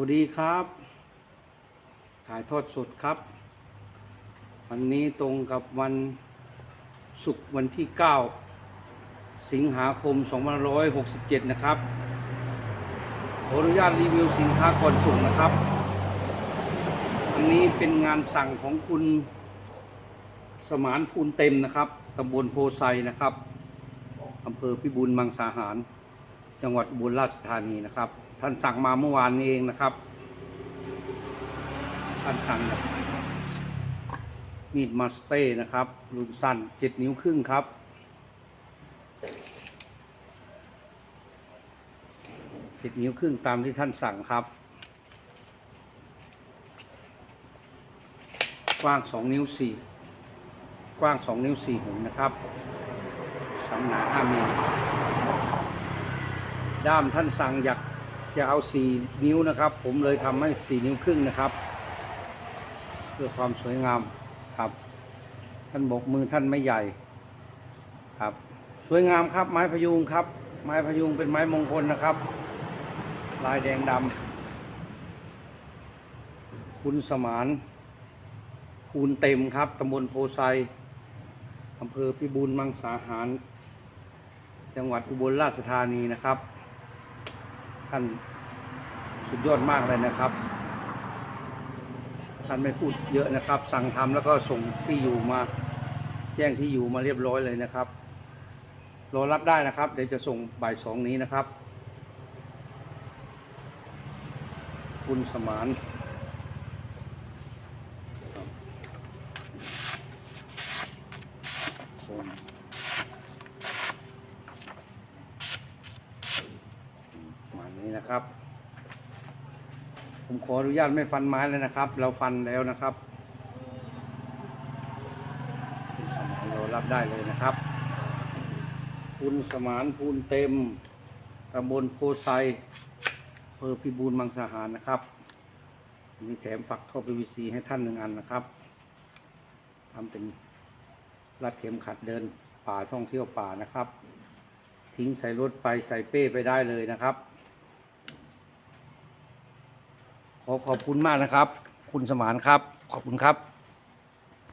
วัสดีครับ ถ่ายทอดสดครับ วันนี้ตรงกับวันศุกร์วันที่ 9 สิงหาคม 2567 นะครับ ขออนุญาตรีวิวสินค้าก่อนส่งนะครับ อันนี้เป็นงานสั่งของคุณสมานภูลเต็มนะครับ ตำบลโพไซนะครับ อำเภอพิบูลมังสาหาร จังหวัดอุบลราชธานีนะครับ ท่านสั่งมาเมื่อวานนี้เองนะครับ ท่านสั่งมีดมาสเต้นะครับ รุ่นสั้นเจ็ดนิ้วครึ่งครับ เจ็ดนิ้วครึ่งตามที่ท่านสั่งครับกว้างสองนิ้วสี่กว้างสองนิ้วสี่หุ่นนะครับสันหนาห้ามิลด้ามท่านสั่งอยาก จะเอาสี่นิ้วนะครับ ผมเลยทำให้สี่นิ้วครึ่งนะครับ เพื่อความสวยงามครับ ท่านบอกมือท่านไม่ใหญ่ครับ สวยงามครับไม้พยุงครับ ไม้พยุงเป็นไม้มงคลนะครับ ลายแดงดำคุณสมานภูนเต็มครับตำบลโพไซอำเภอพิบูลมังสาหาร จังหวัดอุบลราชธานีนะครับ ท่านสุดยอดมากเลยนะครับ ท่านไม่พูดเยอะนะครับ สั่งทำแล้วก็ส่งที่อยู่มาแจ้งที่อยู่มาเรียบร้อยเลยนะครับ รอรับได้นะครับ เดี๋ยวจะส่งบ่ายสองนี้นะครับ คุณสมานครับส่งประมาณ นี้นะครับ ผมขออนุญาตไม่ฟันไม้เลยนะครับ เราฟันแล้วนะครับคุณสมานเรารับได้เลยนะครับ คุณสมานภูลเต็มตำบลโพไซเภอพิบูลมังสาหารนะครับมีแถมฝักท่อ PVC ให้ท่านหนึ่งอันนะครับทำเป็นรัดเข็มขัดเดินป่าท่องเที่ยวป่านะครับ ทิ้งใส่รถไปใส่เป้ไปได้เลยนะครับ ขอขอบคุณมากนะครับ คุณสมานครับ ขอบคุณครับ